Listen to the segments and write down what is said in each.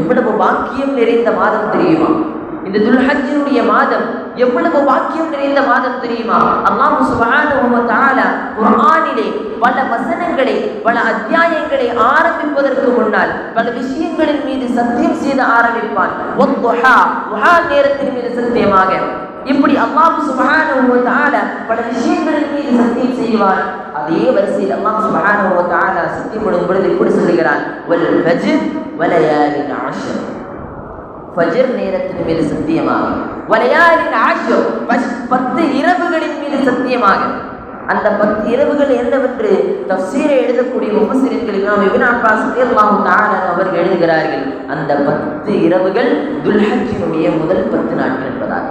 எவ்வளவு வாக்கியம் நிறைந்த மாதம் தெரியுமா? இந்த துல்ஹஜினுடைய மாதம் எவ்வளவு வாக்கியம் நிறைந்த மாதம் தெரியுமா? அல்லாஹு சுப்ஹானஹு தஆலா குர்ஆனிலே பல வசனங்களை பல அத்தியாயங்களை ஆரம்பிப்பதற்கு முன்னால் பல விஷயங்களின் மீது சத்தியம் செய்து ஆரம்பிப்பான். வத்துஹா நேரத்தின் மீது சத்தியமாக. இப்படி அல்லாஹு சுபஹானஹு வ தஆலா பல விஷயங்களின் மீது சத்தியம் செய்வான். அதே வரிசையில் அல்லாஹ் சுபஹானஹு வ தஆலா சத்தியம் பண்ணும் பொழுது இப்படி சொல்கிறான் வல் ஃபஜ்ர் வலயாலின் ஆஷர் ஃபஜ்ர் நேரத்தின் மீது சத்தியமாக. வலையாலின் ஆஷர் பத்து இரவுகளின் மீது சத்தியமாக. அந்த பத்து இரவுகள் என்னவென்று தப்சீரை எழுதக்கூடிய முஃபஸிரின்கள் இமாம் இப்னு அப்பாஸ் ரலியல்லாஹு தஆலா அவர்கள் எழுதுகிறார்கள். அந்த பத்து இரவுகள் துல்ஹஜ்ஜினுடைய முதல் பத்து நாட்கள் என்பதாக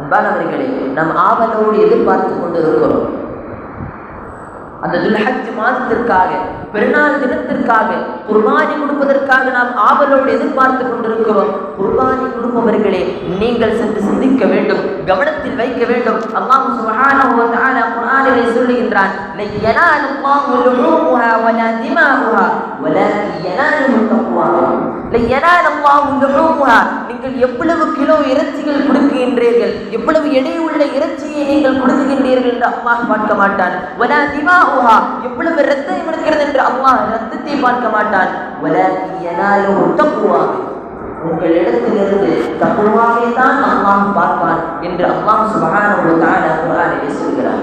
அன்பானவர்களே நம் ஆவலோடு எதிர்பார்த்து கொண்டு இருக்கிறோம் அந்த துல்ஹஜ் மாதத்திற்காக பெருநாள் தினத்திற்காக குர்பானி கொடுப்பதற்காக நாம் ஆவலோடு எதிர்பார்த்து கொண்டிருக்கிறோம். குர்பானி கொடுப்பவர்களே நீங்கள் சென்று சிந்திக்க வேண்டும் கவனத்தில் வைக்க வேண்டும். அல்லாஹ் சுப்ஹானஹு வ தஆலா குர்ஆனிலே சொல்லுகின்றான் லை யனாலு அல்லாஹு நீங்கள் எவ்வளவு கிலோ இறைச்சிகள் கொடுக்கின்றீர்கள் எவ்வளவு எடையுள்ள இறைச்சியை நீங்கள் கொடுக்குகின்றீர்கள் என்று அல்லாஹ் பார்க்க மாட்டான். எவ்வளவு ரத்தம் இருக்கிறது என்று அல்லாஹ் ரத்தத்தை பார்க்க மாட்டான். வலாக்கின் உங்களிடத்திலிருந்து தப்புவாகவே தான் அல்லாஹ் பார்ப்பான் என்று அல்லாஹ் சுபஹானஹு ஒரு தான சொல்கிறார்.